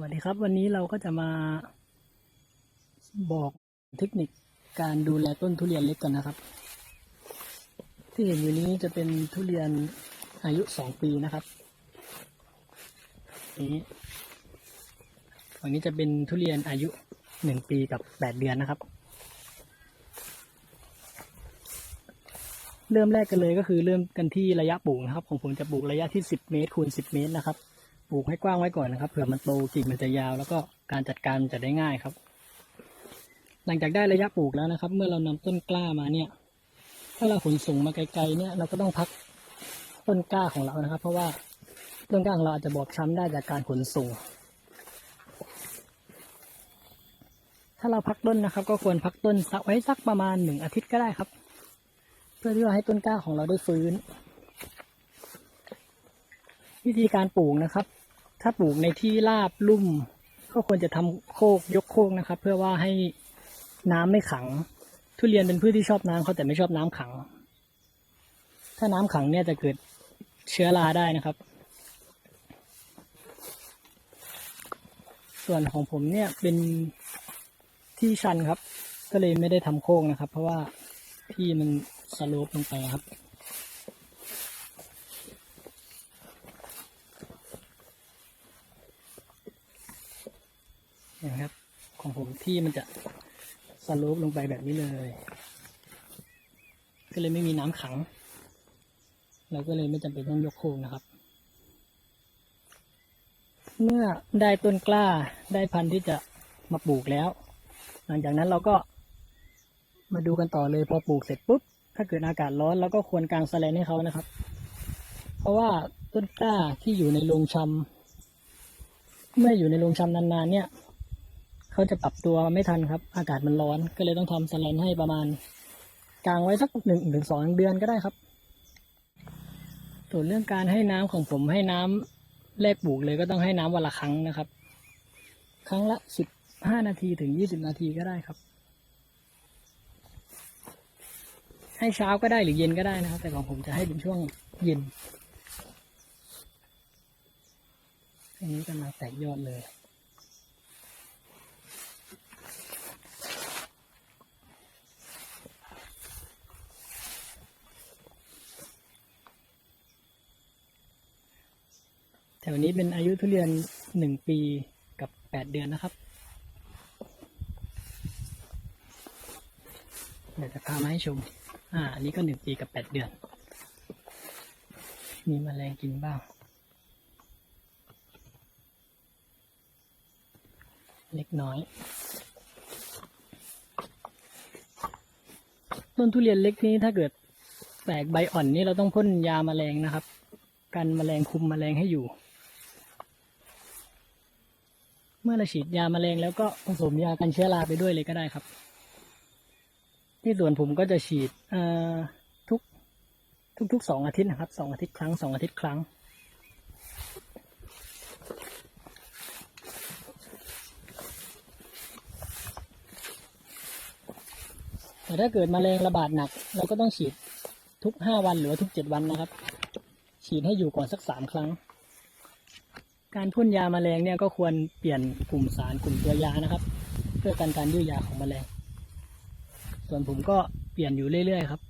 สวัสดีครับ วันนี้เราก็จะมาบอกเทคนิคการดูแลต้นทุเรียนเล็กกันนะครับ ที่เห็นอยู่นี้จะเป็นทุเรียนอายุสองปีนะครับนี้ฝั่งนี้จะเป็นทุเรียนอายุหนึ่งปีกับแปดเดือนนะครับ เริ่มแรกกันเลยก็คือเริ่มกันที่ระยะปลูกนะครับ ของผมจะปลูกระยะที่สิบเมตรคูณสิบเมตรนะครับ ปลูกให้กว้างไว้ก่อนนะครับเผื่อมันโตกิ่งมันจะยาว แล้วก็การจัดการมันจะได้ง่ายครับ หลังจากได้ระยะปลูกแล้วนะครับ เมื่อเรานำต้นกล้ามาเนี่ย ถ้าเราขนส่งมาไกลๆเนี่ยเราก็ต้องพักต้นกล้าของเรานะครับ เพราะว่าต้นกล้าของเราอาจจะบอบช้ำได้จากการขนส่งถ้าเราพักต้นนะครับ ก็ควรพักต้นสักไว้สักประมาณหนึ่งอาทิตย์ก็ได้ครับ เพื่อที่ว่าให้ต้นกล้าของเราได้ฟื้น วิธีการปลูกนะครับ ถ้าปลูกในที่ราบลุ่ม ก็ควรจะทำโคกยกโคกนะครับ เพื่อว่าให้น้ำไม่ขัง ทุเรียนเป็นพืชที่ชอบน้ำเขาแต่ไม่ชอบน้ำขัง ถ้าน้ำขังเนี่ยจะเกิดเชื้อราได้นะครับ ส่วนของผมเนี่ยเป็นที่ชันครับ ก็เลยไม่ได้ทำโคกนะครับ เพราะว่าที่มันสโลปลงไปครับ นะครับ ของผมที่มันจะสโลปลงไปแบบนี้เลยก็เลยไม่มีน้ำขัง เราก็เลยไม่จำเป็นต้องยกโค้งนะครับ เมื่อได้ต้นกล้าได้พันธุ์ที่จะมาปลูกแล้ว หลังจากนั้นเราก็มาดูกันต่อเลยพอปลูกเสร็จปุ๊บ ถ้าเกิดอากาศร้อนเราก็ควรกางแสแลนให้เขานะครับ เพราะว่าต้นกล้าที่อยู่ในโรงชำเมื่ออยู่ในโรงชำนานๆเนี่ย เขาจะปรับตัวไม่ทันครับ อากาศมันร้อนก็เลยต้องทำสแลนให้ประมาณกลางไว้สักหนึ่งถึงสองเดือนก็ได้ครับ ส่วนเรื่องการให้น้ำของผมให้น้ำแรกปลูกเลยก็ต้องให้น้ำวันละครั้งนะครับ ครั้งละสิบห้านาทีถึงยี่สิบนาทีก็ได้ครับ ให้เช้าก็ได้หรือเย็นก็ได้นะครับ แต่ของผมจะให้เป็นช่วงเย็นอันนี้กำลังแตกยอดเลย แถวนี้เป็นอายุทุเรียนหนึ่งปีกับแปดเดือนนะครับ เดี๋ยวจะพามาให้ชม อ่า อันนี้ก็หนึ่งปีกับแปดเดือน มีแมลงกินบ้าง เล็กน้อย ต้นทุเรียนเล็กนี้ถ้าเกิดแตกใบอ่อนนี่เราต้องพ่นยาแมลงนะครับ กันแมลงคุมแมลงให้อยู่ เมื่อเราฉีดยาแมลงแล้วก็ผสมยากันเชื้อราไปด้วยเลยก็ได้ครับ ที่ส่วนผมก็จะฉีดเอ่อทุกทุกๆสองอาทิตย์นะครับสองอาทิตย์ครั้งสองอาทิตย์ครั้งแต่ถ้าเกิดมแมลงระบาดหนัก เราก็ต้องฉีดทุกห้าวันหรือทุกเจ็ดวันนะครับ ฉีดให้อยู่ก่อนสักสามครั้ง การพ่นยามาแมลงเนี่ยก็ควรเปลี่ยนกลุ่มสารกลุ่มตัวยานะครับ เพื่อกันการยื้อยาของแมลง ส่วนผมก็เปลี่ยนอยู่เรื่อยๆครับ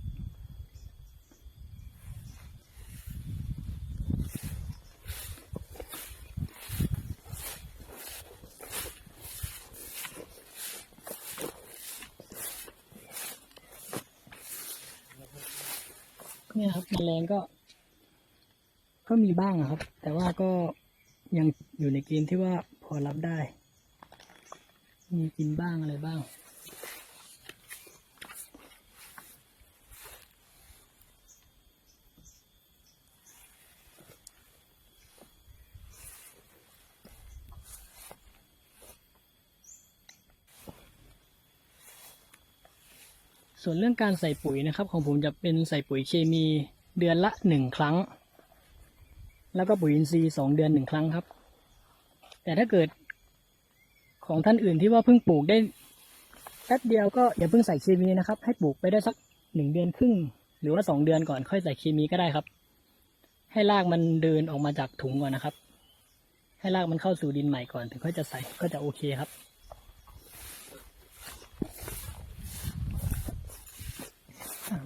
เนี่ยครับแมลงก็ ก็มีบ้างครับ แต่ว่าก็ ยังอยู่ในเกณฑ์ที่ว่าพอรับได้ มีกินบ้างอะไรบ้าง ส่วนเรื่องการใส่ปุ๋ยนะครับ ของผมจะเป็นใส่ปุ๋ยเคมีเดือนละหนึ่งครั้ง แล้วก็ปุ๋ยอินทรีย์สองเดือนหนึ่งครั้งครับ แต่ถ้าเกิดของท่านอื่นที่ว่าเพิ่งปลูกได้แป๊บเดียวก็อย่าเพิ่งใส่เคมีนะครับ ให้ปลูกไปได้สักหนึ่งเดือนครึ่ง หรือว่าสองเดือนก่อนค่อยใส่เคมีก็ได้ครับ ให้รากมันเดินออกมาจากถุงก่อนนะครับ ให้รากมันเข้าสู่ดินใหม่ก่อนถึงค่อยจะใส่ก็จะโอเคครับ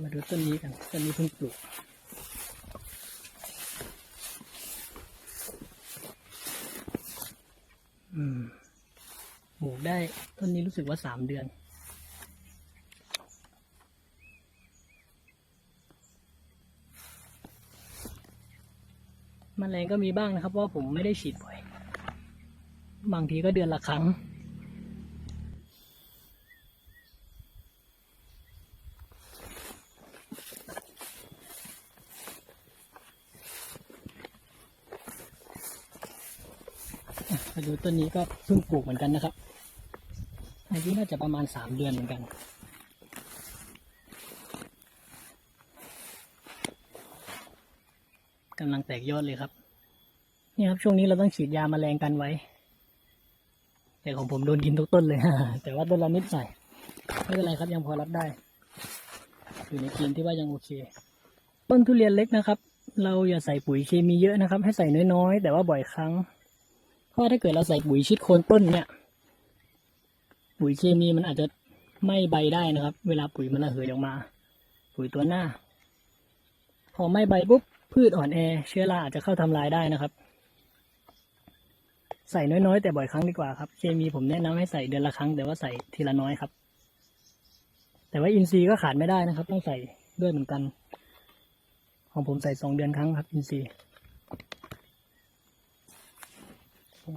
มาดูต้นนี้กันต้นนี้เพิ่งปลูก อืมปลูกได้ต้นนี้รู้สึกว่าสามเดือน มันแรงก็มีบ้างนะครับเพราะว่าผมไม่ได้ฉีดบ่อย บางทีก็เดือนละครั้ง มาดูต้นนี้ก็เพิ่งปลูกเหมือนกันนะครับอายุน่าจะประมาณสามเดือนเหมือนกันกำลังแตกยอดเลยครับ นี่ครับช่วงนี้เราต้องฉีดยาแมลงกันไว้ แต่ของผมโดนกินทุกต้นเลย แต่ว่าต้นละนิดหน่อยไม่เป็นไรครับยังพอรับได้ อยู่ในเกณฑ์ที่ว่ายังโอเค ต้นทุเรียนเล็กนะครับ เราอย่าใส่ปุ๋ยเคมีเยอะนะครับ ให้ใส่น้อยๆ แต่ว่าบ่อยครั้ง เพราะถ้าเกิดเราใส่ปุ๋ยชิดโคนต้นเนี่ย ปุ๋ยเคมีมันอาจจะไม้ใบได้นะครับ เวลาปุ๋ยมันระเหยออกมา ปุ๋ยตัวหน้า พอไม้ใบปุ๊บพืชอ่อนแอ เชื้อราอาจจะเข้าทำลายได้นะครับ ใส่น้อยๆ แต่บ่อยครั้งดีกว่าครับ เคมีผมแนะนำให้ใส่เดือนละครั้ง แต่ว่าใส่ทีละน้อยครับ แต่ว่าอินทรีย์ก็ขาดไม่ได้นะครับ ต้องใส่ด้วยเหมือนกัน ของผมใส่สองเดือนครั้งครับอินทรีย์ ต้น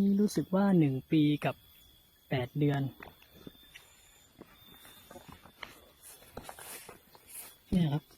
นี้รู้สึกว่าหนึ่งปีกับแปดเดือนเนี่ยครับ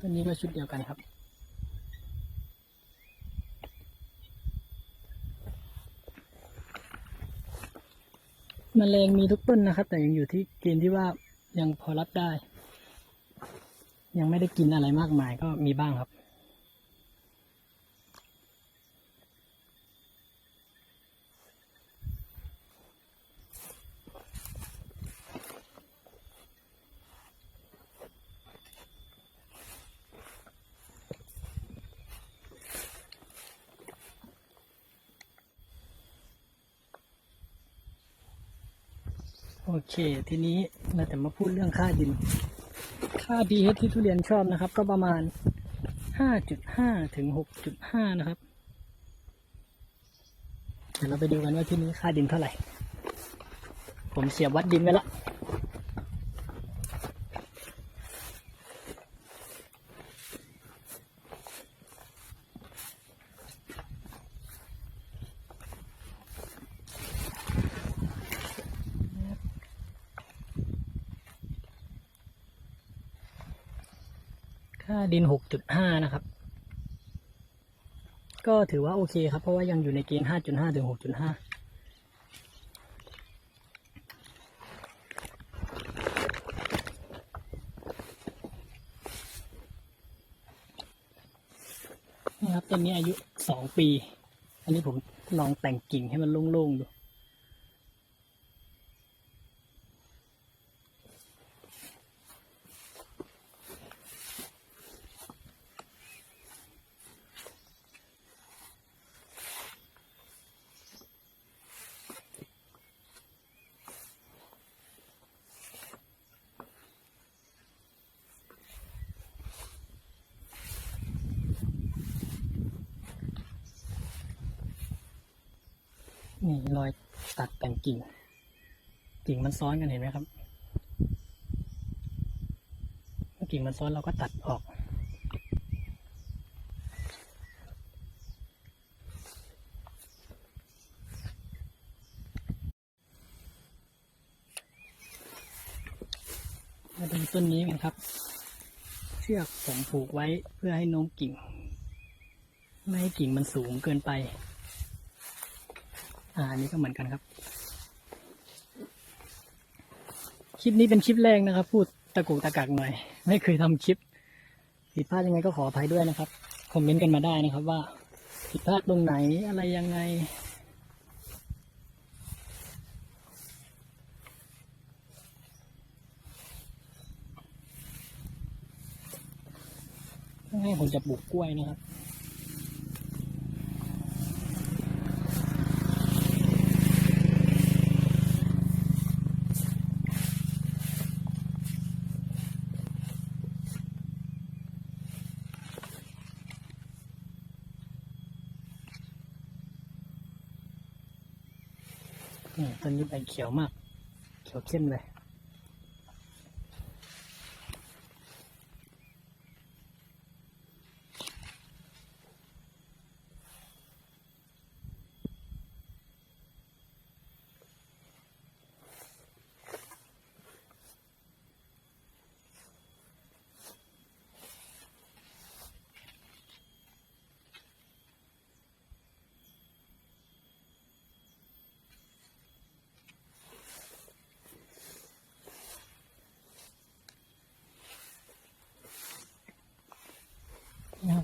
ต้นนี้ก็ชุดเดียวกันครับ มแมลงมีทุกต้นนะครับ แต่ยังอยู่ที่เกณฑ์ที่ว่ายังพอรับได้ ยังไม่ได้กินอะไรมากมายก็มีบ้างครับ โอเค ทีนี้เราจะมาพูดเรื่องค่าดิน ค่า pH ที่ทุเรียนชอบนะครับ ก็ประมาณ 5.5 ถึง 6.5 นะครับ เดี๋ยวเราไปดูกันว่าที่นี้ค่าดินเท่าไหร่ ผมเสียบวัดดินไว้ละ ดิน 6.5 นะครับ ก็ถือว่าโอเคครับ เพราะว่ายังอยู่ในเกณฑ์ 5.5 ถึง 6.5นี่ครับต้นนี้อายุ2ปี อันนี้ผมลองแต่งกิ่งให้มันโล่งๆดู นี่รอยตัดแต่ง กิ่ง กิ่งมันซ้อนกันเห็นไหมครับกิ่งมันซ้อนเราก็ตัดออกมาดูต้นนี้กันครับ เชือกผมผูกไว้เพื่อให้โน้มกิ่ง ไม่ให้กิ่งมันสูงเกินไป อ่านนี้ก็เหมือนกันครับ คลิปนี้เป็นคลิปแรกนะครับ พูดตะกุกตะกักหน่อย ไม่เคยทำคลิป ผิดพลาดยังไงก็ขออภัยด้วยนะครับ คอมเมนต์กันมาได้นะครับว่า ผิดพลาดตรงไหนอะไรยังไง ให้ผมจะปลูกกล้วยนะครับ ต้นนี้ใบเขียวมาก เขียวเข้มเลย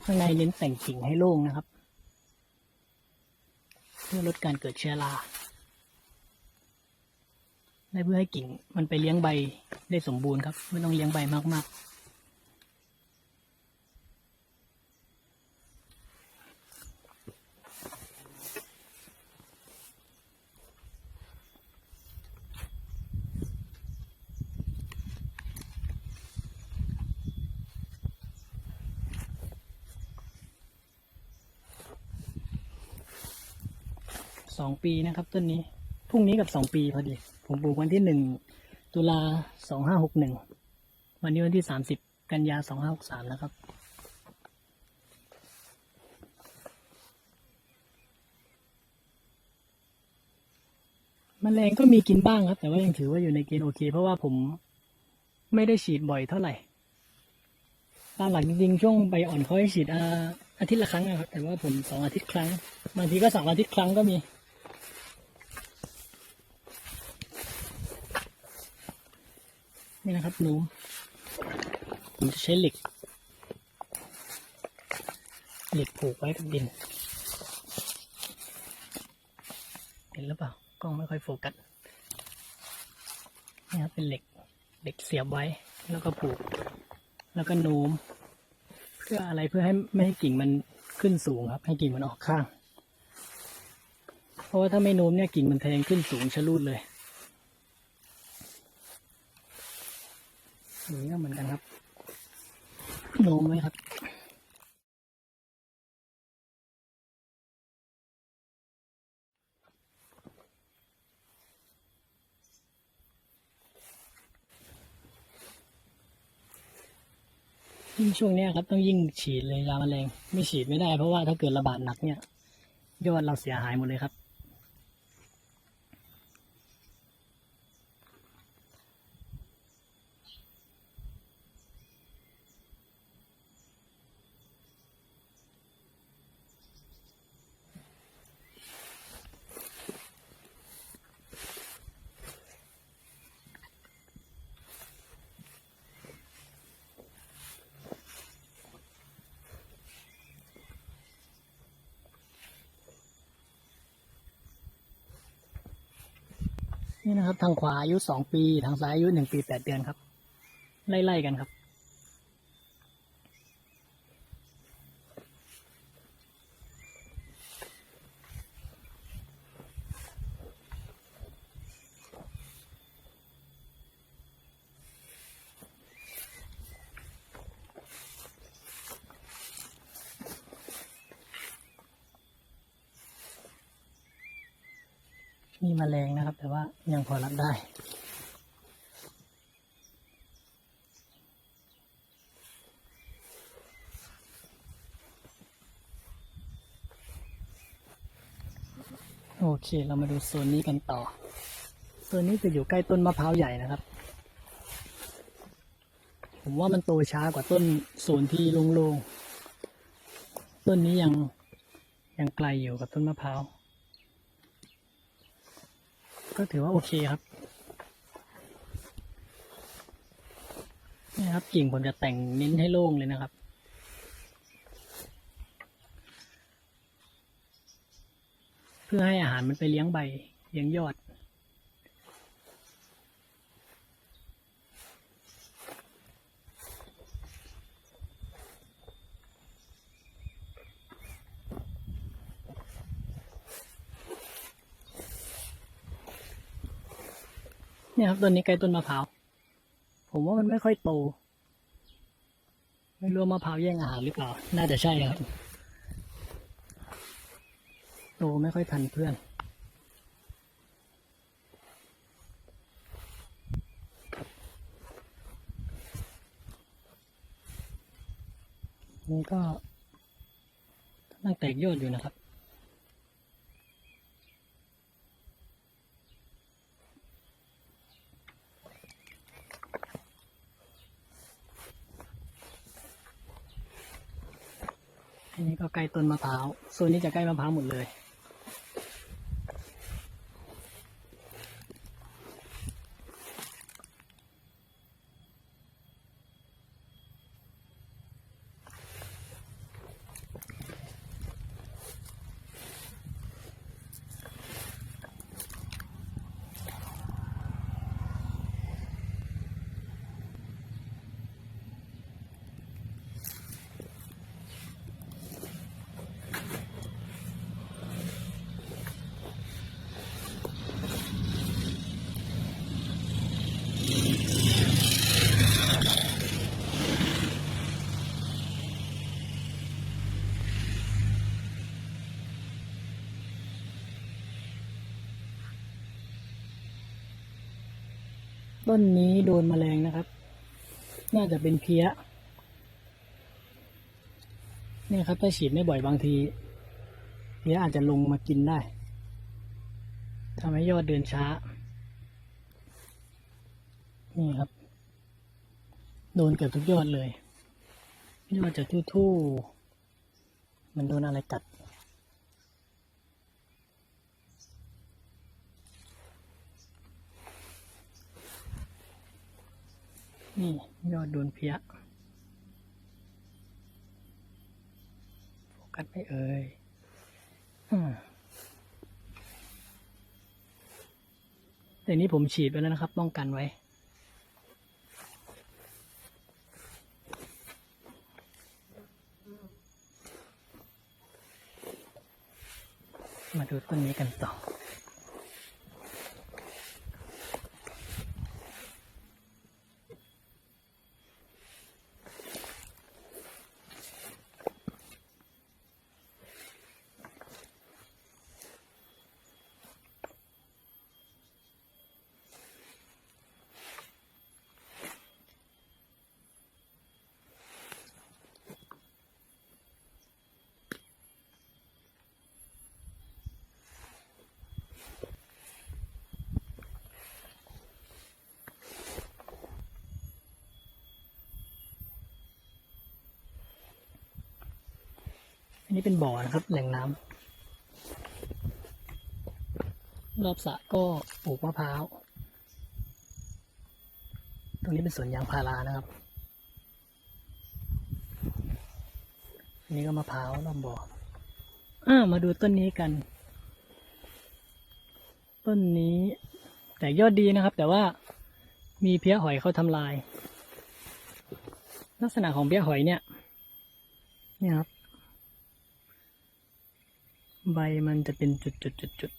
ข้างในเน้นแต่งกิ่งให้โล่งนะครับ เพื่อลดการเกิดเชื้อราและเพื่อให้กิ่งมันไปเลี้ยงใบได้สมบูรณ์ครับ ไม่ต้องเลี้ยงใบมากๆ ปีนะครับ ต้นนี้พรุ่งนี้กับสองปีพอดี ผมปลูกวันที่หนึ่งตุลาสองห้าหกหนึ่งวันนี้วันที่สามสิบกันยาสองห้าหกสามนะครับมแมลงก็มีกินบ้างครับ แต่ว่ายังถือว่าอยู่ในเกณฑ์โอเค เพราะว่าผมไม่ได้ฉีดบ่อยเท่าไหร่ตามหลักจริงๆช่วงใบอ่อนเขาให้ฉีดอาอาทิตย์ละครั้งนะครับแต่ว่าผมสองอาทิตย์ครั้งบางทีก็สองอาทิตย์ครั้งก็มี นี่นะครับหนูผมจะใช้เหล็ก เหล็กผูกไว้กับดิน เห็นหรือเปล่ากล้องไม่ค่อยโฟกัสนี่ครับเป็นเหล็กเหล็กเสียบไว้แล้วก็ผูก แล้วก็โน้ม เพื่ออะไรเพื่อให้ไม่ให้กิ่งมันขึ้นสูงครับ ให้กิ่งมันออกข้าง เพราะว่าถ้าไม่โน้มเนี่ยกิ่งมันแทงขึ้นสูงชะลูดเลยอย่างนี้ก็เหมือนกันครับ โน้ไว้ครับยิ่งช่วงนี้ครับต้องยิ่งฉีดเลยยาแมลงไม่ฉีดไม่ได้เพราะว่าถ้าเกิดระบาดหนักเนี่ยยอดเราเสียหายหมดเลยครับ นี่นะครับ ทางขวาอายุสองปี ทางซ้ายอายุหนึ่งปีแปดเดือนครับ ไล่ๆกันครับ ยังพอรับได้โอเค เรามาดูโซนนี้กันต่อ โซนนี้จะอยู่ใกล้ต้นมะพร้าวใหญ่นะครับ ผมว่ามันโตช้ากว่าต้นโซนที่โลง่งๆ ต้นนี้ยังยังไกลอยู่กับต้นมะพร้าว ก็ถือว่าโอเคครับนี่ครับกิ่งผมจะแต่งนิ้นให้โล่งเลยนะครับ เพื่อให้อาหารมันไปเลี้ยงใบเลี้ยงยอด เนี่ยครับต้นนี้ใกล้ต้นมะพร้าว ผมว่ามันไม่ค่อยโต ไม่รู้มะพร้าวแย่งอาหารหรือเปล่า น่าจะใช่ครับ โตไม่ค่อยทันเพื่อน นี่ก็กำลังแตกยอดอยู่นะครับ อันนี้ก็ใกล้ต้นมะพร้าว ส่วนนี้จะใกล้มะพร้าวหมดเลย ต้นนี้โดนแมลงนะครับ น่าจะเป็นเพี้ยนี่ครับถ้าฉีดไม่บ่อยบางทีเพี้ยอาจจะลงมากินได้ทำให้ยอดเดินช้า นี่ครับ โดนเกือบทุกยอดเลยยอดจะทู่ๆมันโดนอะไรกัด นี่ยอดโดนเพี้ยโฟกัสไม่เอ่ยแต่นี้ผมฉีดไปแล้วนะครับ ป้องกันไว้ มาดูต้นนี้กันต่อ นี่เป็นบ่อนะครับ แหล่งน้ำรอบสระก็ปลูกมะพร้าว ตรงนี้เป็นสวนยางพารานะครับนี่ก็มะพร้าวรอบบ่ออ่ามาดูต้นนี้กัน ต้นนี้แต่ยอดดีนะครับ แต่ว่ามีเพี้ยหอยเขาทำลาย ลักษณะของเพี้ยหอยเนี่ยนี่ครับ ใบมันจะเป็นจุดจุดจุดจุด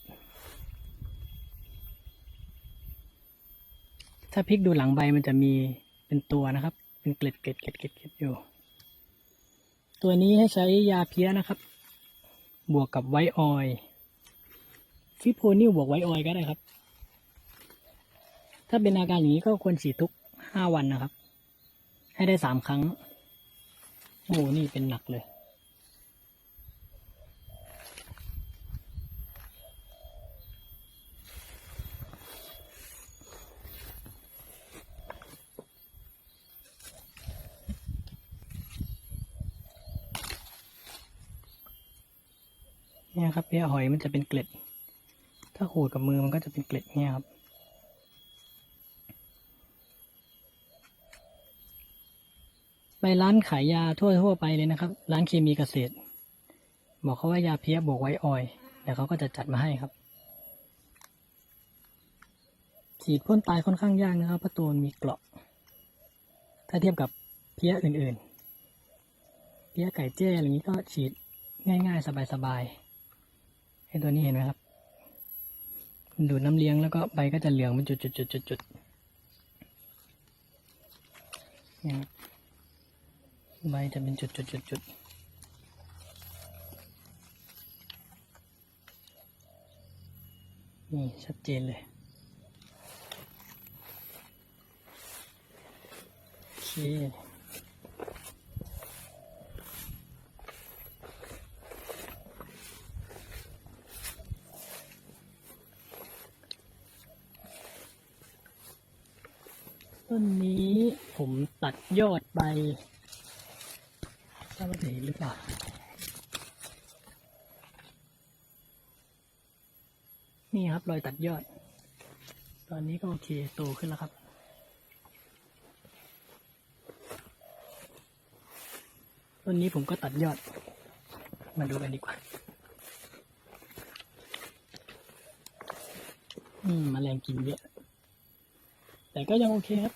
ถ้าพลิกดูหลังใบมันจะมีเป็นตัวนะครับ เป็นเกล็ดเกล็ดเกล็ดเกล็ดเกล็ดอยู่ ตัวนี้ให้ใช้ยาเพี้ยนะครับ บวกกับไวออยฟิโพนิวบวกไวออยก็ได้ครับ ถ้าเป็นอาการอย่างนี้ก็ควรฉีดทุกห้าวันนะครับ ให้ได้สามครั้งโอ้นี่เป็นหนักเลย เนี่ยครับเพี้ยหอยมันจะเป็นเกล็ด ถ้าขูดกับมือมันก็จะเป็นเกล็ดเนี่ยครับไปร้านขายยาทั่วทั่วไปเลยนะครับ ร้านเคมีเกษตร บอกเขาว่ายาเพี้ยบวกไว้ออยล์เดี๋ยวเขาก็จะจัดมาให้ครับ ฉีดพ่นตายค่อนข้างยากนะครับเพราะตัวมีเกราะ ถ้าเทียบกับเพี้ยอื่นๆ เพี้ยไก่เจ้อะไรนี้ก็ฉีดง่ายๆ สบายๆ ตัวนี้เห็นไหมครับมันดูดน้ำเลี้ยงแล้วก็ใบก็จะเหลืองเป็นจุดๆๆๆๆเนี่ยครับใบจะเป็นจุดๆๆๆนี่ชัดเจนเลยโอเคต้นนี้ผมตัด ยอดไปทราบว่เห็นหรือเปล่านี่ครับรอยตัดยอด ตอนนี้ก็โอเคโตขึ้นแล้วครับ ต้นนี้ผมก็ตัดยอด มาดูกันดีกว่า อืมมแมลงกินเยอะ แต่ก็ยังโอเคครับ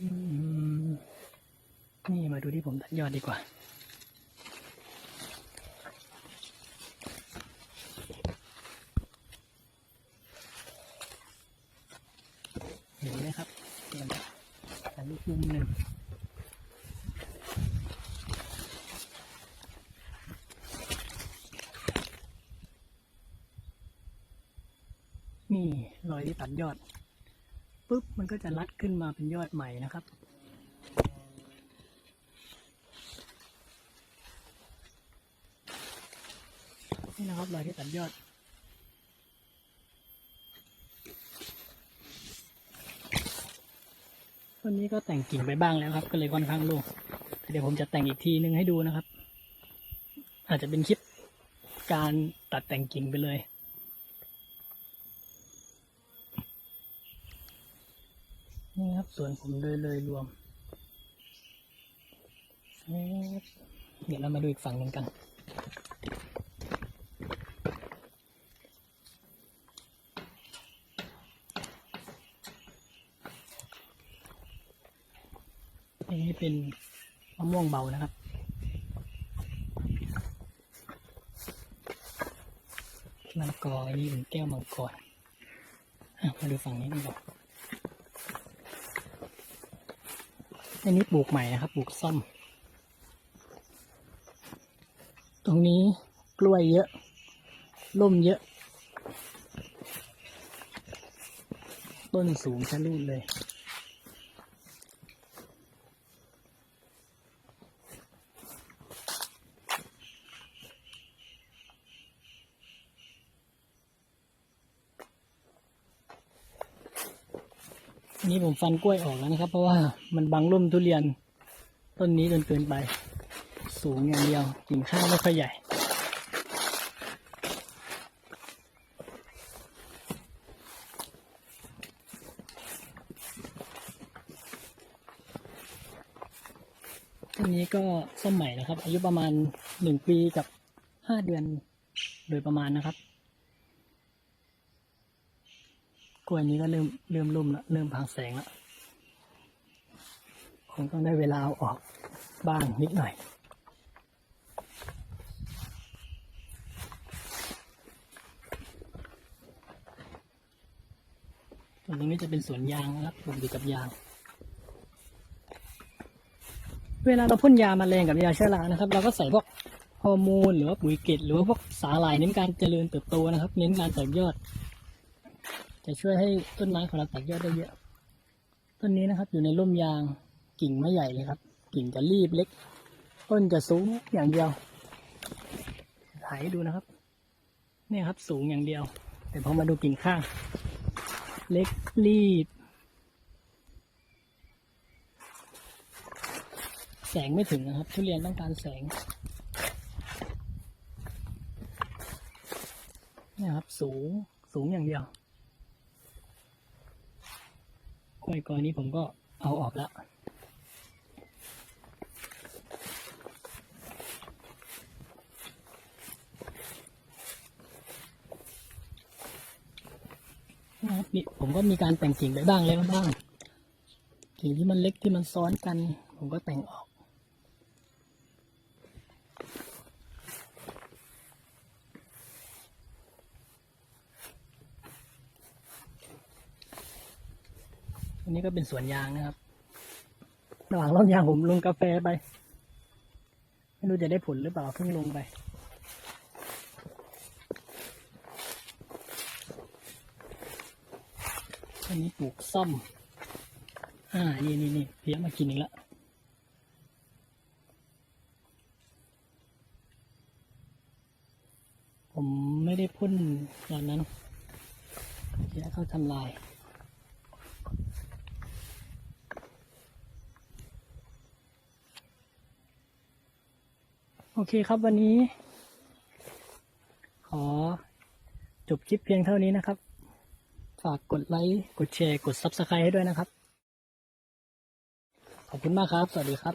อืม นี่มาดูที่ผมตัดย อดดีกว่า เห็นไหมครับอันนี้มุมหนึ่งนี่รอยที่ตัดยอดปุ๊บมันก็จะรัดขึ้นมาเป็นยอดใหม่นะครับ นี่นะครับรอยที่ตัดยอดต้นนี้ก็แต่งกิ่งไปบ้างแล้วครับ ก็เลยค่อนข้างโล่งเดี๋ยวผมจะแต่งอีกทีนึงให้ดูนะครับ อาจจะเป็นคลิปการตัดแต่งกิ่งไปเลยนี่ครับส่วนผมโดยเลยรวม เดี๋ยวเรามาดูอีกฝั่งหนึ่งกัน เป็นมะม่วงเบานะครับมะละกออันนี้เป็นแก้วมังกรอมาดูฝั่งนี้กันก่อนอันนี้ปลูกใหม่นะครับ ปลูกซ่อม ตรงนี้กล้วยเยอะร่มเยอะ ต้นสูงชะลูดเลย นี้ผมฟันกล้วยออกแล้วนะครับ เพราะว่ามันบังร่มทุเรียนต้นนี้จนเกินไป สูงอย่างเดียวกิ่งข้างไม่ค่อยใหญ่ต้นนี้ก็ส้มใหม่นะครับ อายุประมาณหนึ่งปีกับห้าเดือนโดยประมาณนะครับ กล้วยนี้ก็เริ่มเริ่มรุ่มล้วเริ่มพังแสงล้วคงต้องได้เวลาเอาออกบ้างนิดหน่อยตรงนี้จะเป็นสวนยางนะครับปลูกอยู่กับยาง เวลาเราพ่นยามาแรงกับยาเชื้อรานะครับ เราก็ใส่พวกฮอร์โมนหรือว่าปุ๋ยเกล็ดหรือว่าพวกสาหร่ายเน้นการเจริญเติบโตนะครับ เน้นการแตกยอด จะช่วยให้ต้นไม้ของเราแตกยอดได้เยอะต้นนี้นะครับ อยู่ในร่มยางกิ่งไม่ใหญ่เลยครับ กิ่งจะรีบเล็ก ต้นจะสูงอย่างเดียวถ่ายให้ดูนะครับเนี่ยครับสูงอย่างเดียว แต่พอมาดูกิ่งข้าง เล็กรีบ แสงไม่ถึงนะครับ ทุเรียนต้องการแสงเนี่ยครับสูงสูงอย่างเดียว กล้วยกอนี้ผมก็เอาออกแล้วนี่ผมก็มีการแต่งกิ่งไปบ้างแล้วบ้าง กิ่งที่มันเล็กที่มันซ้อนกัน ผมก็แต่งออก นี้ก็เป็นสวนยางนะครับ ระหว่างร่องยางผมลงกาแฟไป ไม่รู้จะได้ผลหรือเปล่าเพิ่งลงไป อันนี้ปลูกซ่อม อ่า นี่นี่นี่เพี้ยมากินอีกแล้วผมไม่ได้พ่นตอนนั้นเพี้ยเขาทำลาย โอเคครับวันนี้ ขอจบคลิปเพียงเท่านี้นะครับ ฝากกดไลค์ กดแชร์ กด Subscribe ให้ด้วยนะครับ ขอบคุณมากครับ สวัสดีครับ